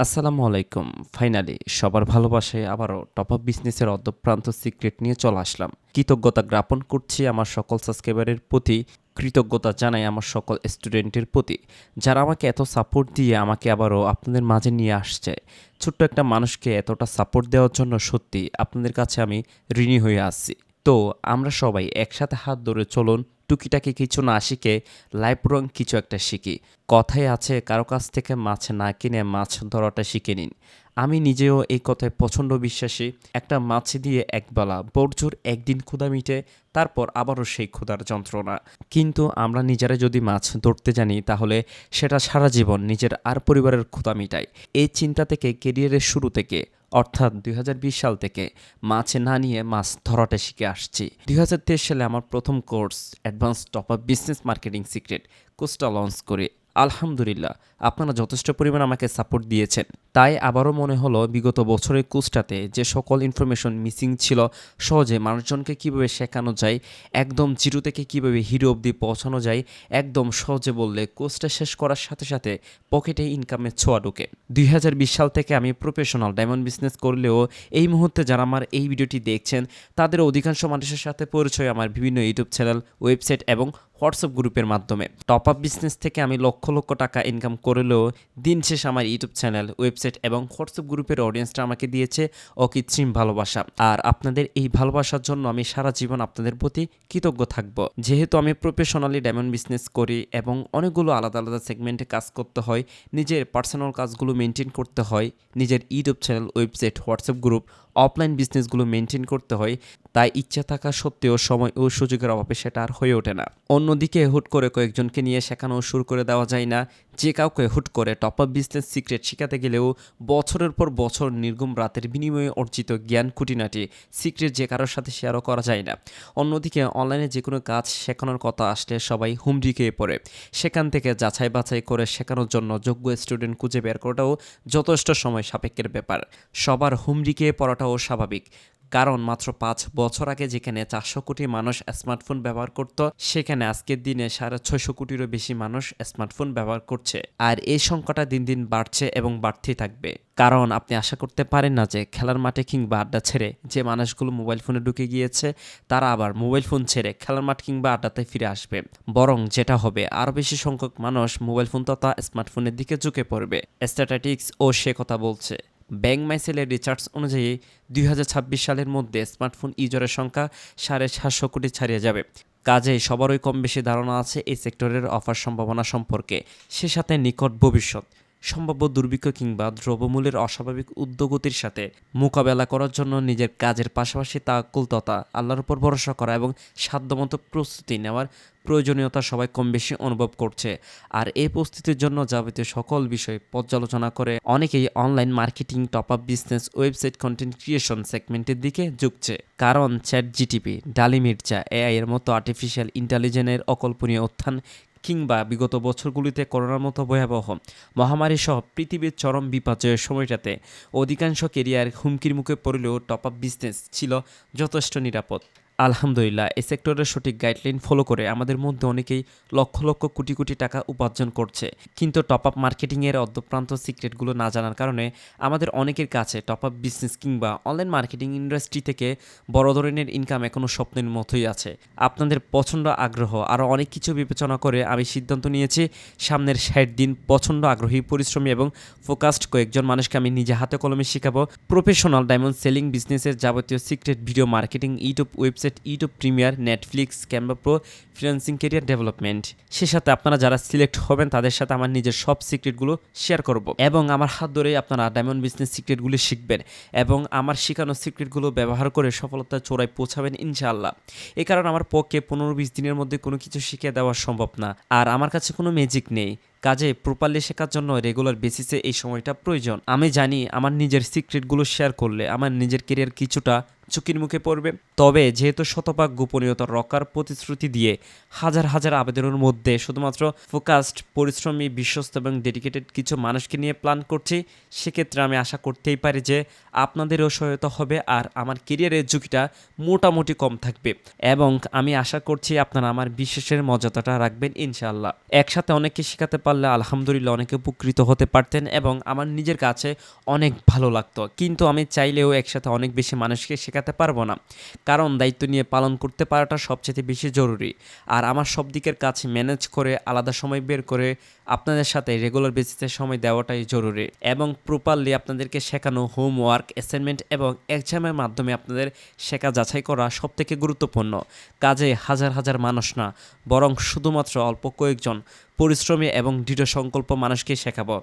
আসসালামু আলাইকুম। ফাইনালি সবার ভালোবাসায় আবারও টপ আপ বিজনেসের অর্ধপ্রান্ত সিক্রেট নিয়ে চলে আসলাম। কৃতজ্ঞতা জ্ঞাপন করছি আমার সকল সাবস্ক্রাইবারের প্রতি, কৃতজ্ঞতা জানাই আমার সকল স্টুডেন্টের প্রতি, যারা আমাকে এত সাপোর্ট দিয়ে আমাকে আবারও আপনাদের মাঝে নিয়ে আসছে। ছোট্ট একটা মানুষকে এতটা সাপোর্ট দেওয়ার জন্য সত্যি আপনাদের কাছে আমি ঋণী হয়ে আসছি তো, আমরা সবাই একসাথে হাত ধরে চলুন টুকিটাকি কিছু না শিখে লাইফ রং কিছু একটা শিখি। কথায় আছে, কারও কাছ থেকে মাছ না কিনে মাছ ধরাটা শিখে নিন। আমি নিজেও এই কথায় প্রচণ্ড বিশ্বাসী। একটা মাছ দিয়ে একবেলা বর্জোর একদিন ক্ষুধা মিটে, তারপর আবারও সেই ক্ষুধার যন্ত্রণা। কিন্তু আমরা নিজেরা যদি মাছ ধরতে জানি, তাহলে সেটা সারা জীবন নিজের আর পরিবারের ক্ষুধা মিটায়। এই চিন্তা থেকে কেরিয়ারের শুরু থেকে অর্থাৎ দুই হাজার বিশ সাল থেকে মাছ না নিয়ে মাছ ধরাটা শিখে আসছি। দুই হাজার তেইশ সালে আমার প্রথম course advance top up business marketing secret কোর্সটা লঞ্চ করে আলহামদুলিল্লাহ, আপনারা যথেষ্ট পরিমাণ আমাকে সাপোর্ট দিয়েছেন। তাই আবারও মনে হলো, বিগত বছরের কোর্সটাতে যে সকল ইনফরমেশন মিসিং ছিল, সহজে মানুষজনকে কীভাবে শেখানো যায়, একদম জিরো থেকে কীভাবে হিরো অবধি পৌঁছানো যায়, একদম সহজে বললে কোর্সটা শেষ করার সাথে সাথে পকেটে ইনকামের ছোঁয়া ঢুকে। দুই সাল থেকে আমি প্রফেশনাল ডায়মন্ড বিজনেস করলেও এই মুহূর্তে যারা আমার এই ভিডিওটি দেখছেন, তাদের অধিকাংশ মানুষের সাথে পরিচয় আমার বিভিন্ন ইউটিউব চ্যানেল ওয়েবসাইট এবং হোয়াটসঅ্যাপ গ্রুপের মাধ্যমে। টপ আপ বিজনেস থেকে আমি লক্ষ লক্ষ টাকা ইনকাম করলেও দিন শেষ আমার ইউটিউব চ্যানেল ওয়েবসাইট এবং হোয়াটসঅ্যাপ গ্রুপের অডিয়েন্সটা আমাকে দিয়েছে অকৃত্রিম ভালোবাসা। আর আপনাদের এই ভালোবাসার জন্য আমি সারা জীবন আপনাদের প্রতি কৃতজ্ঞ থাকব। যেহেতু আমি প্রফেশনালি ডায়মন্ড বিজনেস করি এবং অনেকগুলো আলাদা আলাদা সেগমেন্টে কাজ করতে হয়, নিজের পার্সোনাল কাজগুলো মেনটেন করতে হয়, নিজের YouTube channel website WhatsApp group offline বিজনেসগুলো maintain করতে হয়, তাই ইচ্ছা থাকা সত্ত্বেও সময় ও সুযোগের অভাবে সেটা আর হয়ে ওঠে না। অন্যদিকে হুট করে কয়েকজনকে নিয়ে শেখানো শুরু করে দেওয়া যায় না। যে কাউকে হুট করে টপ আপ বিজনেস সিক্রেট শেখাতে গেলেও বছরের পর বছর নির্গম রাতের বিনিময়ে অর্জিত জ্ঞান খুঁটিনাটি সিক্রেট যে কারোর সাথে শেয়ারও করা যায় না। অন্যদিকে অনলাইনে যে কোনো কাজ শেখানোর কথা আসলে সবাই হুমড়ি খেয়ে পড়ে। সেখান থেকে যাচাই বাছাই করে শেখানোর জন্য যোগ্য স্টুডেন্ট খুঁজে বের করাটাও যথেষ্ট সময় সাপেক্ষের ব্যাপার। সবার হুমড়ি খেয়ে পড়াটাও স্বাভাবিক। কারণ মাত্র পাঁচ বছর আগে যেখানে চারশো কোটি মানুষ স্মার্টফোন ব্যবহার করত, সেখানে আজকের দিনে সাড়ে ছয়শো কোটিরও বেশি মানুষ স্মার্টফোন ব্যবহার করছে। আর এই সংখ্যাটা দিন দিন বাড়ছে এবং বাড়তেই থাকবে। কারণ আপনি আশা করতে পারেন না যে খেলার মাঠে কিংবা আড্ডা ছেড়ে যে মানুষগুলো মোবাইল ফোনে ঢুকে গিয়েছে, তারা আবার মোবাইল ফোন ছেড়ে খেলার মাঠ কিংবা আড্ডাতে ফিরে আসবে। বরং যেটা হবে, আরও বেশি সংখ্যক মানুষ মোবাইল ফোন তথা স্মার্টফোনের দিকে ঝুঁকে পড়বে। স্ট্যাটাটিক্স ও সে কথা বলছে। ব্যাংক মাইসেলের রিচার্জ অনুযায়ী দুই হাজার ছাব্বিশ সালের মধ্যে স্মার্টফোন ইউজারের সংখ্যা সাড়ে সাতশো কোটি ছাড়িয়ে যাবে। কাজে সবারই কম বেশি ধারণা আছে এই সেক্টরের অফার সম্ভাবনা সম্পর্কে। সে সাথে নিকট ভবিষ্যৎ। সম্ভাব্য দুর্ভিক্ষ কিংবা দ্রব্যমূল্যের অস্বাভাবিক উদ্যোগতির সাথে মোকাবেলা করার জন্য নিজের কাজের পাশাপাশি তাকুল তথা আল্লাহর উপর ভরসা করা এবং সাধ্যমতো প্রস্তুতি নেওয়ার প্রয়োজনীয়তা সবাই কম বেশি অনুভব করছে। আর এই প্রস্তুতির জন্য যাবতীয় সকল বিষয় পর্যালোচনা করে অনেকেই online marketing top up business, website content creation সেগমেন্টের দিকে ঝুঁকছে। কারণ চ্যাট জিটিপি ডালি মির্জা এআই এর মতো আর্টিফিশিয়াল ইন্টেলিজেন্সের অকল্পনীয় উত্থান কিংবা বিগত বছরগুলিতে করোনার মতো ভয়াবহ মহামারী সহ পৃথিবীর চরম বিপর্যয়ের সময়টাতে অধিকাংশ কেরিয়ার হুমকির মুখে পড়লেও টপ আপ বিজনেস ছিল যথেষ্ট নিরাপদ। আলহামদুলিল্লাহ, এই সেক্টরের সঠিক গাইডলাইন ফলো করে আমাদের মধ্যে অনেকেই লক্ষ লক্ষ কোটি কোটি টাকা উপার্জন করছে। কিন্তু টপ আপ মার্কেটিংয়ের অর্ধপ্রান্ত সিক্রেটগুলো না জানার কারণে আমাদের অনেকের কাছে টপ আপ বিজনেস কিংবা অনলাইন মার্কেটিং ইন্ডাস্ট্রি থেকে বড় ধরনের ইনকাম এখনও স্বপ্নের মতোই আছে। আপনাদের পছন্দ, আগ্রহ আরও অনেক কিছু বিবেচনা করে আমি সিদ্ধান্ত নিয়েছি, সামনের ষাট দিন পছন্দ আগ্রহী, পরিশ্রমী এবং ফোকাসড কয়েকজন মানুষকে আমি নিজে হাতে কলমে শেখাবো। প্রফেশনাল ডায়মন্ড সেলিং বিজনেসের যাবতীয় secret video marketing YouTube website YouTube premiere Netflix Canva pro freelancing career development সে সাথে আপনারা যারা সিলেক্ট হবেন, তাদের সাথে আমার নিজের সব সিক্রেটগুলো শেয়ার করব। এবং আমার হাত ধরেই আপনারা ডায়মন্ড বিজনেস সিক্রেটগুলি শিখবেন এবং আমার শেখানো সিক্রেটগুলো ব্যবহার করে সফলতার চোরায় পৌঁছাবেন ইনশাআল্লাহ। এ কারণে আমার পক্ষে পনেরো বিশ দিনের মধ্যে কোনো কিছু শিখে দেওয়া সম্ভব না। আর আমার কাছে কোনো ম্যাজিক নেই। কাজে প্রপারলি শেখার জন্য রেগুলার বেসিসে এই সময়টা প্রয়োজন। আমি জানি আমার নিজের সিক্রেটগুলো শেয়ার করলে আমার নিজের কেরিয়ার কিছুটা ঝুঁকির মুখে পড়বে। তবে যেহেতু শতভাগ গোপনীয়তা রক্ষার প্রতিশ্রুতি দিয়ে হাজার হাজার আবেদনের মধ্যে শুধুমাত্র ফোকাসড, পরিশ্রমী, বিশ্বস্ত এবং ডেডিকেটেড কিছু মানুষকে নিয়ে প্ল্যান করছি, সেক্ষেত্রে আমি আশা করতেই পারি যে আপনাদেরও সহায়তা হবে আর আমার কেরিয়ারের ঝুঁকিটা মোটামুটি কম থাকবে। এবং আমি আশা করছি আপনারা আমার বিশ্বাসের মর্যাদাটা রাখবেন ইনশাআল্লাহ। একসাথে অনেককে শেখাতে পারলে আলহামদুলিল্লাহ অনেকে উপকৃত হতে পারতেন এবং আমার নিজের কাছে অনেক ভালো লাগতো। কিন্তু আমি চাইলেও একসাথে অনেক বেশি মানুষকে শেখাতে পারব না। কারণ দায়িত্ব নিয়ে পালন করতে পারাটা সবচেয়ে বেশি জরুরি। আর আমার সব দিকের কাছে ম্যানেজ করে, আলাদা সময় বের করে আপনাদের সাথে রেগুলার বেসিসে সময় দেওয়াটাই জরুরি। এবং প্রপারলি আপনাদেরকে শেখানো হোমওয়ার্ক অ্যাসাইনমেন্ট এবং এক্সামের মাধ্যমে আপনাদের শেখা যাচাই করা সবথেকে গুরুত্বপূর্ণ। কাজে হাজার হাজার মানুষ না, বরং শুধুমাত্র অল্প কয়েকজন পরিশ্রমী এবং দৃঢ় সংকল্প মানুষকে শেখাবো,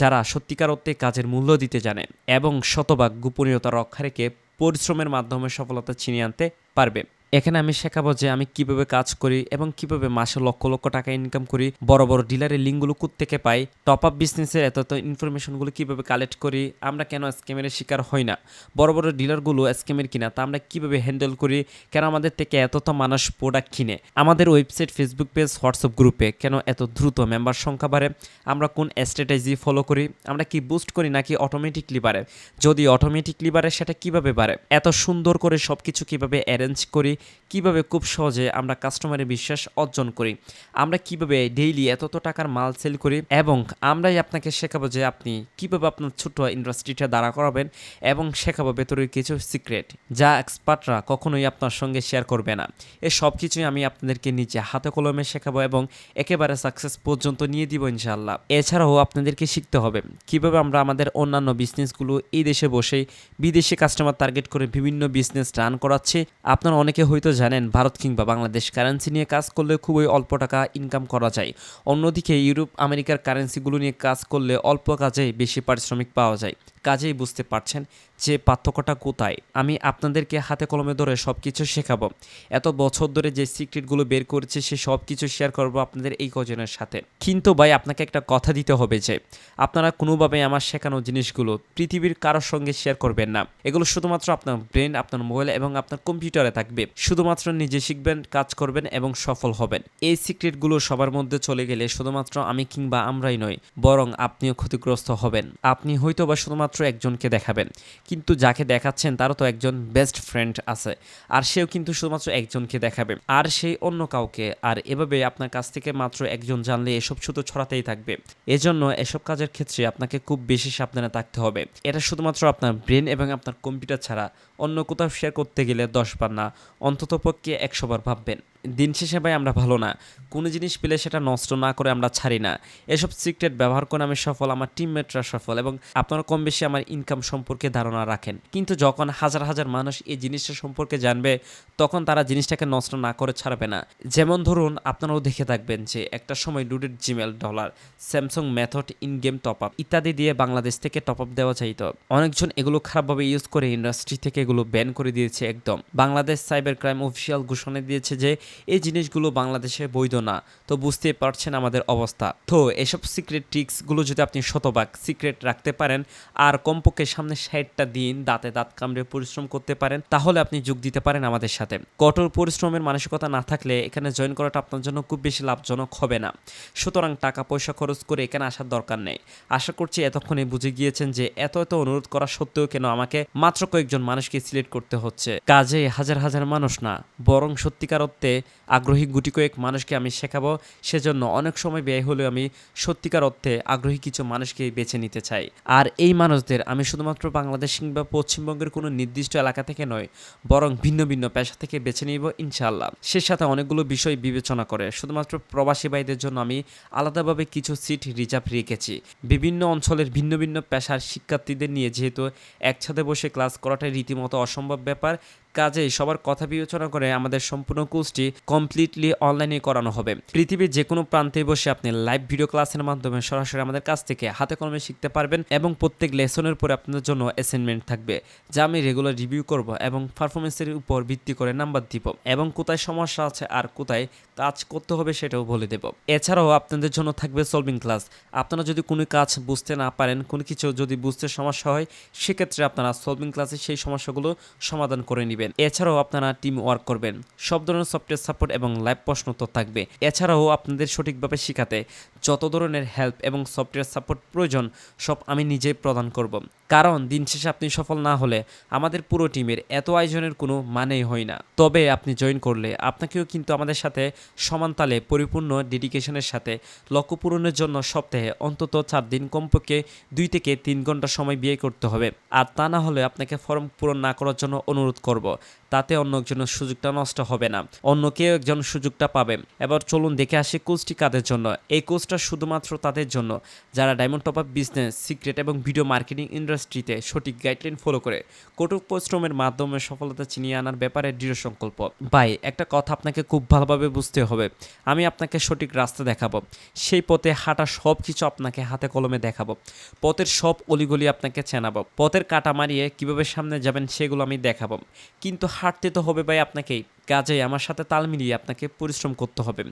যারা সত্যিকার অর্থে কাজের মূল্য দিতে জানে এবং শতভাগ গোপনীয়তা রক্ষা রেখে পরিশ্রমের মাধ্যমে সফলতা ছিনিয়ে আনতে পারবে। এখানে আমি শেখাবো যে আমি কীভাবে কাজ করি এবং কীভাবে মাসে লক্ষ লক্ষ টাকা ইনকাম করি। বড় বড় ডিলারের লিঙ্কগুলো থেকে পাই? টপ আপ বিজনেসের এত এত ইনফরমেশনগুলো কীভাবে কালেক্ট করি? আমরা কেন স্ক্যামের শিকার হই না? বড় বড় ডিলারগুলো স্ক্যামের কিনা? তা আমরা কীভাবে হ্যান্ডেল করি? কেন আমাদের থেকে এত তো মানুষ প্রোডাক্ট কিনে? আমাদের ওয়েবসাইট ফেসবুক পেজ হোয়াটসঅ্যাপ গ্রুপে কেন এত দ্রুত মেম্বার সংখ্যা বাড়ে? আমরা কোন স্ট্র্যাটেজি ফলো করি? আমরা কি বুস্ট করি নাকি অটোমেটিকলি বাড়ে? যদি অটোমেটিকলি বাড়ে, সেটা কীভাবে বাড়ে? এত সুন্দর করে সব কিছু কীভাবে অ্যারেঞ্জ করি? কীভাবে খুব সহজে আমরা কাস্টমারের বিশ্বাস অর্জন করি? আমরা কীভাবে ডেইলি এত টাকার মাল সেল করি? এবং আমরাই আপনাকে শেখাবো যে আপনি কীভাবে আপনার ছোট ইন্ডাস্ট্রিটা দাঁড়া করাবেন এবং শেখাবো ভেতরের কিছু সিক্রেট যা এক্সপার্টরা কখনোই আপনার সঙ্গে শেয়ার করবে না। এ সব কিছুই আমি আপনাদেরকে নিচে হাতে কলমে শেখাবো এবং একেবারে সাকসেস পর্যন্ত নিয়ে দিব ইনশাল্লাহ এছাড়াও আপনাদেরকে শিখতে হবে কীভাবে আমরা আমাদের অন্যান্য বিজনেসগুলো এই দেশে বসেই বিদেশি কাস্টমার টার্গেট করে বিভিন্ন বিজনেস রান করাচ্ছি। আপনারা অনেকে হয়তো জানেন, ভারত কিংবা বাংলাদেশ কারেন্সি নিয়ে কাজ করলে খুবই অল্প টাকা ইনকাম করা যায়। অন্যদিকে ইউরোপ, আমেরিকার কারেন্সিগুলো নিয়ে কাজ করলে অল্প কাজে বেশি পারিশ্রমিক পাওয়া যায়। কাজেই বুঝতে পারছেন যে পার্থক্যটা কোথায়। আমি আপনাদেরকে হাতে কলমে ধরে সব কিছু শেখাবো। এত বছর ধরে যে সিক্রেটগুলো বের করেছে, সে সব কিছু শেয়ার করব আপনাদের এই কজনের সাথে। কিন্তু ভাই, আপনাকে একটা কথা দিতে হবে যে, আপনারা কোনোভাবে আমার শেখানো জিনিসগুলো পৃথিবীর কারোর সঙ্গে শেয়ার করবেন না। এগুলো শুধুমাত্র আপনার ব্রেন আপনার মোবাইল এবং আপনার কম্পিউটারে থাকবে। শুধুমাত্র নিজে শিখবেন, কাজ করবেন এবং সফল হবেন। এই সিক্রেটগুলো সবার মধ্যে চলে গেলে শুধুমাত্র আমি কিংবা আমরাই নয় বরং আপনিও ক্ষতিগ্রস্ত হবেন। আপনি হয়তো বা শুধুমাত্র একজনকে দেখাবেন। কিন্তু যাকে দেখাচ্ছেন, তারও তো একজন বেস্ট ফ্রেন্ড আছে। আর সেও কিন্তু শুধুমাত্র একজনকে দেখাবে। আর সেই অন্য কাউকে। আর এভাবে আপনার কাছ থেকে মাত্র একজন জানলে এসব শুধু ছড়াতেই থাকবে। এজন্য এসব কাজের ক্ষেত্রে আপনাকে খুব বেশি সাবধানে থাকতে হবে। এটা শুধুমাত্র আপনার ব্রেন এবং আপনার কম্পিউটার ছাড়া অন্য কোথাও শেয়ার করতে গেলে দশ বার না অন্তত পক্ষে একশো বার ভাববেন। দিন শেষে ভাই আমরা ভালো না। কোনো জিনিস পেলে সেটা নষ্ট না করে আমরা ছাড়ি না। এসব সিক্রেট ব্যবহার করে আমি সফল, আমার টিমমেটরা সফল এবং আপনারা কম বেশি আমার ইনকাম সম্পর্কে ধারণা রাখেন। কিন্তু যখন হাজার হাজার মানুষ এই জিনিসটা সম্পর্কে জানবে, তখন তারা জিনিসটাকে নষ্ট না করে ছাড়বে না। যেমন ধরুন, আপনারাও দেখে থাকবেন যে একটা সময় loaded Gmail dollar Samsung method in game top up ইত্যাদি দিয়ে বাংলাদেশ থেকে টপ আপ দেওয়া চাইতো। অনেকজন এগুলো খারাপভাবে ইউজ করে ইন্ডাস্ট্রি থেকে এগুলো ব্যান করে দিয়েছে একদম। বাংলাদেশ সাইবার ক্রাইম অফিসিয়াল ঘোষণা দিয়েছে যে এই জিনিসগুলো বাংলাদেশে বৈধ না। তো বুঝতেই পারছেন আমাদের অবস্থা। তো এসব সিক্রেট ট্রিক্সগুলো যদি আপনি শতভাগ সিক্রেট রাখতে পারেন, আর কমপক্ষে সামনে ষাটটা দিন দাঁতে দাঁত কামড়ে পরিশ্রম করতে পারেন, তাহলে আপনি যোগ দিতে পারেন আমাদের সাথে। কঠোর পরিশ্রমের মানসিকতা না থাকলে এখানে জয়েন করাটা আপনার জন্য খুব বেশি লাভজনক হবে না। সুতরাং টাকা পয়সা খরচ করে এখানে আসার দরকার নেই। আশা করছি এতক্ষণে বুঝে গিয়েছেন যে এত এত অনুরোধ করা সত্ত্বেও কেন আমাকে মাত্র কয়েকজন মানুষকে সিলেক্ট করতে হচ্ছে। কাজে হাজার হাজার মানুষ না, বরং সত্যিকার অর্থে আগ্রহী গুটি কয়েক মানুষকে আমি শেখাবো। সেজন্য অনেক সময় ব্যয় হলেও আমি সত্যিকার অর্থে আগ্রহী কিছু মানুষকে বেছে নিতে চাই। আর এই মানুষদের আমি শুধুমাত্র বাংলাদেশ কিংবা পশ্চিমবঙ্গের কোনো নির্দিষ্ট এলাকা থেকে নয়, বরং ভিন্ন ভিন্ন পেশা থেকে বেছে নিব ইনশাআল্লাহ। সে সাথে অনেকগুলো বিষয় বিবেচনা করে, শুধুমাত্র প্রবাসী ভাইদের জন্য আমি আলাদাভাবে কিছু সিট রিজার্ভ রেখেছি। বিভিন্ন অঞ্চলের ভিন্ন ভিন্ন পেশার শিক্ষার্থীদের নিয়ে যেহেতু একসাথে বসে ক্লাস করাটাই রীতিমতো অসম্ভব ব্যাপার কাজেই সবার কথা বিবেচনা করে আমাদের সম্পূর্ণ কোর্সটি কমপ্লিটলি অনলাইনে করানো হবে। পৃথিবীর যে কোনো প্রান্তে বসে আপনি লাইভ ভিডিও ক্লাসের মাধ্যমে সরাসরি আমাদের কাছ থেকে হাতে কলমে শিখতে পারবেন এবং প্রত্যেক লেসনের পরে আপনাদের জন্য অ্যাসাইনমেন্ট থাকবে, যা আমি রেগুলার রিভিউ করব এবং পারফরমেন্সের উপর ভিত্তি করে নাম্বার দিব এবং কোথায় সমস্যা আছে আর কোথায় কাজ করতে হবে সেটাও বলে দেব। এছাড়াও আপনাদের জন্য থাকবে সলভিং ক্লাস আপনারা যদি কোনো কাজ বুঝতে না পারেন, কোনো কিছু যদি বুঝতে সমস্যা হয়, সেক্ষেত্রে আপনারা সলভিং ক্লাসে সেই সমস্যাগুলো সমাধান করে নেবেন। দিবেন। এছাড়াও আপনারা টিম ওয়ার্ক করবেন। সব ধরনের সফটওয়্যার সাপোর্ট এবং লাইভ প্রশ্ন তো থাকবে। এছাড়াও আপনাদের সঠিকভাবে শেখাতে যত ধরনের হেল্প এবং সফটওয়্যার সাপোর্ট প্রয়োজন, সব আমি নিজেই প্রদান করব। কারণ দিন শেষে আপনি সফল না হলে আমাদের পুরো টিমের এত আয়োজনের কোনো মানেই হয় না। তবে আপনি জয়েন করলে আপনাকেও কিন্তু আমাদের সাথে সমান তালে পরিপূর্ণ ডেডিকেশনের সাথে লক্ষ্য পূরণের জন্য সপ্তাহে অন্তত চার দিন কমপক্ষে দুই থেকে তিন ঘণ্টা সময় বিয়ে করতে হবে। আর তা না হলে আপনাকে ফর্ম পূরণ না করার জন্য অনুরোধ করব। but তাতে অন্য একজনের সুযোগটা নষ্ট হবে না। অন্য কেউ একজন সুযোগটা পাবে। এবার চলুন দেখে আসি কোচটি কাদের জন্য। এই কোচটা শুধুমাত্র তাদের জন্য, যারা diamond top up business, secret এবং ভিডিও মার্কেটিং ইন্ডাস্ট্রিতে সঠিক গাইডলাইন ফলো করে। কঠোর পরিশ্রমের মাধ্যমে সফলতা চিনিয়ে আনার ব্যাপারে দৃঢ় সংকল্প। ভাই, একটা কথা আপনাকে খুব ভালোভাবে বুঝতে হবে। আমি আপনাকে সঠিক রাস্তা দেখাবো। সেই পথে হাঁটা সব কিছু আপনাকে হাতে কলমে দেখাবো। পথের সব অলিগলি আপনাকে চেনাবো। পথের কাটা মারিয়ে কীভাবে সামনে যাবেন সেগুলো আমি দেখাবো। কিন্তু হাঁটতে তো হবে ভাই আপনাকেই। কাজেই আমার সাথে তাল মিলিয়ে আপনাকে পরিশ্রম করতে হবে।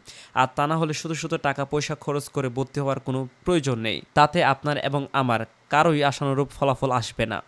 আর তা না হলে শুধু শুধু টাকা পয়সা খরচ করে ভর্তি হওয়ার কোনো প্রয়োজন নেই। তাতে আপনার এবং আমার কারোই আশানুরূপ ফলাফল আসবে না।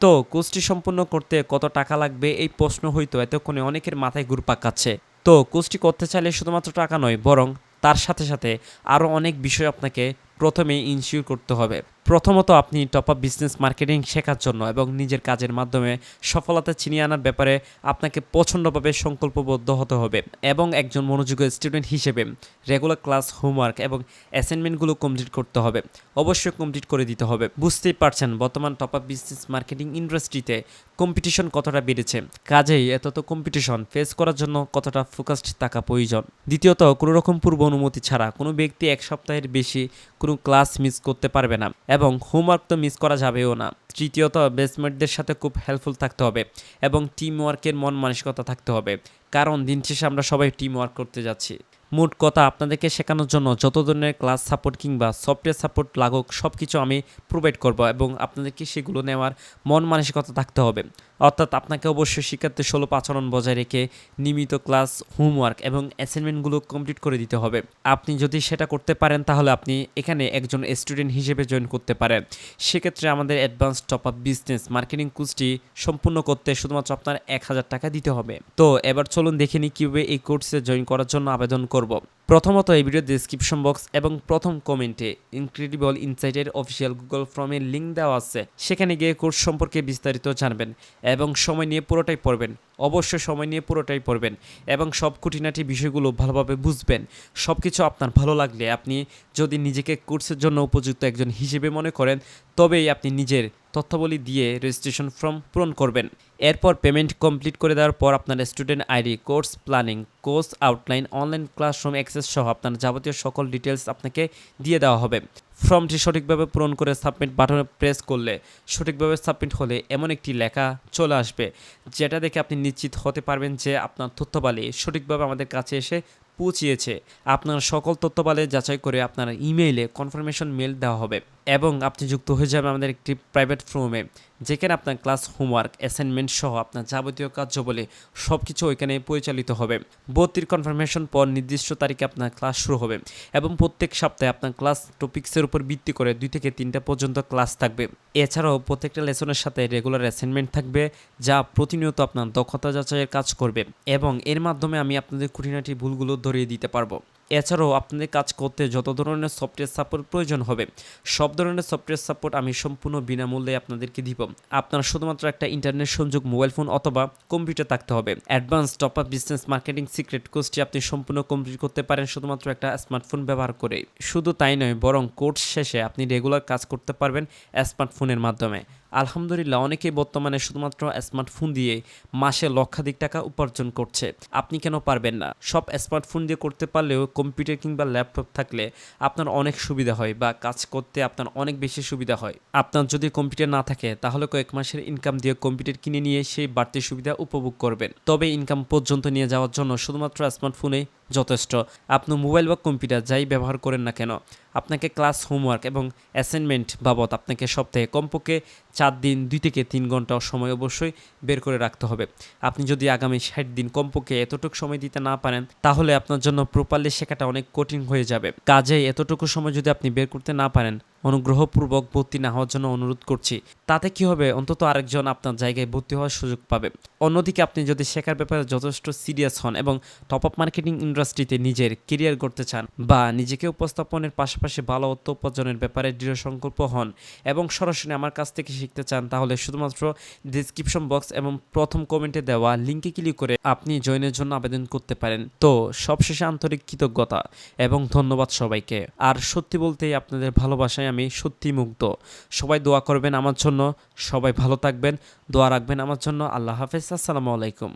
তো কোর্সটি সম্পূর্ণ করতে কত টাকা লাগবে এই প্রশ্ন হয়তো এতক্ষণে অনেকের মাথায় ঘুরপাক খাচ্ছে। তো কোর্সটি করতে চাইলে শুধুমাত্র টাকা নয়, বরং তার সাথে সাথে আরও অনেক বিষয় আপনাকে প্রথমেই ইনশিওর করতে হবে। প্রথমত আপনি টপ আপ বিজনেস মার্কেটিং শেখার জন্য এবং নিজের কাজের মাধ্যমে সফলতা ছিনিয়ে আনার ব্যাপারে আপনাকে প্রচণ্ডভাবে সংকল্পবদ্ধ হতে হবে এবং একজন মনোযোগী স্টুডেন্ট হিসেবে রেগুলার ক্লাস হোমওয়ার্ক এবং অ্যাসাইনমেন্টগুলো কমপ্লিট করতে হবে। অবশ্যই কমপ্লিট করে দিতে হবে। বুঝতেই পারছেন বর্তমান টপ আপ বিজনেস মার্কেটিং ইন্ডাস্ট্রিতে কম্পিটিশন কতটা বেড়েছে। কাজেই এত তো কম্পিটিশন ফেস করার জন্য কতটা ফোকাসড থাকা প্রয়োজন। দ্বিতীয়ত, কোনো রকম পূর্ব অনুমতি ছাড়া কোনো ব্যক্তি এক সপ্তাহের বেশি কোনো ক্লাস মিস করতে পারবে না। এবং হোমওয়ার্ক তো মিস করা যাবেও না। তৃতীয়ত বেসমেটদের সাথে খুব হেল্পফুল থাকতে হবে এবং টিম ওয়ার্কের মন মানসিকতা থাকতে হবে। কারণ, দিন শেষে আমরা সবাই টিম ওয়ার্ক করতে যাচ্ছি। মোট কথা, আপনাদেরকে শেখানোর জন্য যত ধরনের ক্লাস সাপোর্ট কিংবা সফটওয়্যার সাপোর্ট লাগুক সব কিছু আমি প্রোভাইড করব এবং আপনাদেরকে সেগুলো নেওয়ার মন মানসিকতা থাকতে হবে। অর্থাৎ আপনাকে অবশ্যই শিক্ষার্থী ষোলো আচরণ বজায় রেখে নিয়মিত ক্লাস, হোমওয়ার্ক এবং অ্যাসাইনমেন্টগুলো কমপ্লিট করে দিতে হবে। আপনি যদি সেটা করতে পারেন, তাহলে আপনি এখানে একজন স্টুডেন্ট হিসেবে জয়েন করতে পারেন। সেক্ষেত্রে আমাদের advance top up business marketing কোর্সটি সম্পূর্ণ করতে শুধুমাত্র আপনার এক হাজার টাকা দিতে হবে। তো এবার চলুন দেখে নিই কীভাবে এই কোর্সে জয়েন করার জন্য আবেদন করব। প্রথমত এই ভিডিও ডিসক্রিপশন বক্স এবং প্রথম কমেন্টে ইনক্রেডিবল ইনসাইটের অফিসিয়াল গুগল ফর্মের লিঙ্ক দেওয়া আছে। সেখানে গিয়ে কোর্স সম্পর্কে বিস্তারিত জানবেন। এবং সময় নিয়ে পুরোটাই পড়বেন। অবশ্যই সময় নিয়ে পুরোটাই পড়বেন এবং সব খুঁটিনাটি বিষয়গুলো ভালোভাবে বুঝবেন। সব কিছু আপনার ভালো লাগলে আপনি যদি নিজেকে কোর্সের জন্য উপযুক্ত একজন হিসেবে মনে করেন, তবেই আপনি নিজের তথ্যাবলী দিয়ে রেজিস্ট্রেশন ফর্ম পূরণ করবেন। এরপর পেমেন্ট কমপ্লিট করে দেওয়ার পর আপনার student ID course planning course outline online classroom access সহ আপনার যাবতীয় সকল ডিটেলস আপনাকে দিয়ে দেওয়া হবে। ফর্মটি সঠিকভাবে পূরণ করে সাবমিট বাটনে প্রেস করলে সঠিকভাবে সাবমিট হলে এমন একটি লেখা চলে আসবে, যেটা দেখে আপনি নিশ্চিত হতে পারবেন যে আপনার তথ্যবালি সঠিকভাবে আমাদের কাছে এসে পৌঁছিয়েছে। আপনার সকল তথ্যবালে যাচাই করে আপনার ইমেইলে কনফার্মেশন মেল দেওয়া হবে। এবং আপনি যুক্ত হয়ে যাবেন আমাদের একটি প্রাইভেট ফ্রুমে যেখানে আপনার ক্লাস হোমওয়ার্ক অ্যাসাইনমেন্ট সহ আপনার যাবতীয় কার্য বলে সব কিছু ওইখানে পরিচালিত হবে। ভর্তির কনফার্মেশন পর নির্দিষ্ট তারিখে আপনার ক্লাস শুরু হবে এবং প্রত্যেক সপ্তাহে আপনার ক্লাস টপিক্সের উপর ভিত্তি করে দুই থেকে তিনটা পর্যন্ত ক্লাস থাকবে। এছাড়াও প্রত্যেকটা লেসনের সাথে রেগুলার অ্যাসাইনমেন্ট থাকবে, যা প্রতিনিয়ত আপনার দক্ষতা যাচাইয়ের কাজ করবে এবং এর মাধ্যমে আমি আপনাদের খুঁটিনাটি ভুলগুলো ধরিয়ে দিতে পারব। এছাড়াও আপনাদের কাজ করতে যত ধরনের সফটওয়্যার সাপোর্ট প্রয়োজন হবে, সব ধরনের সফটওয়্যার সাপোর্ট আমি সম্পূর্ণ বিনামূল্যে আপনাদেরকে দিব। আপনার শুধুমাত্র একটা ইন্টারনেট সংযোগ মোবাইল ফোন অথবা কম্পিউটার থাকতে হবে। Advance top up business marketing secret কোর্সটি আপনি সম্পূর্ণ কমপ্লিট করতে পারেন শুধুমাত্র একটা স্মার্টফোন ব্যবহার করে। শুধু তাই নয়, বরং কোর্স শেষে আপনি রেগুলার কাজ করতে পারবেন স্মার্টফোনের মাধ্যমে। আলহামদুলিল্লাহ, অনেকেই বর্তমানে শুধুমাত্র স্মার্টফোন দিয়ে মাসে লক্ষাধিক টাকা উপার্জন করছে। আপনি কেন পারবেন না? সব স্মার্টফোন দিয়ে করতে পারলেও কম্পিউটার কিংবা ল্যাপটপ থাকলে আপনার অনেক সুবিধা হয় বা কাজ করতে আপনার অনেক বেশি সুবিধা হয়। আপনার যদি কম্পিউটার না থাকে, তাহলে কয়েক মাসের ইনকাম দিয়ে কম্পিউটার কিনে নিয়ে সেই বাড়তি সুবিধা উপভোগ করবেন। তবে ইনকাম পর্যন্ত নিয়ে যাওয়ার জন্য শুধুমাত্র স্মার্টফোনেই যথেষ্ট। আপনি মোবাইল বা কম্পিউটার যাই ব্যবহার করেন না কেন, আপনাকে ক্লাস, হোমওয়ার্ক এবং অ্যাসাইনমেন্ট বাবদ আপনাকে সপ্তাহে কমপক্ষে চার দিন, দুই থেকে তিন ঘণ্টা সময় অবশ্যই বের করে রাখতে হবে। আপনি যদি আগামী ষাট দিন কমপক্ষে এতটুকু সময় দিতে না পারেন, তাহলে আপনার জন্য প্রপারলি শেখাটা অনেক কঠিন হয়ে যাবে। কাজে এতটুকু সময় যদি আপনি বের করতে না পারেন অনুগ্রহপূর্বক ভর্তি না হওয়ার জন্য অনুরোধ করছি। তাতে কি হবে? অন্তত আরেকজন আপনার জায়গায় ভর্তি হওয়ার সুযোগ পাবে। অন্যদিকে আপনি যদি শেখার ব্যাপারে যথেষ্ট সিরিয়াস হন এবং টপ আপ মার্কেটিং ইন্ডাস্ট্রিতে নিজের কেরিয়ার করতে চান বা নিজেকে উপস্থাপনের পাশাপাশি ভালো অর্থ উপার্জনের ব্যাপারে দৃঢ় সংকল্প হন এবং সরাসরি আমার কাছ থেকে শিখতে চান, তাহলে শুধুমাত্র ডিসক্রিপশন বক্স এবং প্রথম কমেন্টে দেওয়া লিঙ্কে ক্লিক করে আপনি জয়েনের জন্য আবেদন করতে পারেন। তো সবশেষে আন্তরিক কৃতজ্ঞতা এবং ধন্যবাদ সবাইকে। আর সত্যি বলতেই আপনাদের ভালোবাসায় আমি সত্যি মুগ্ধ। সবাই দোয়া করবেন আমার জন্য। সবাই ভালো থাকবেন, দোয়া রাখবেন আমার জন্য। আল্লাহ হাফেজ। আসসালামু আলাইকুম।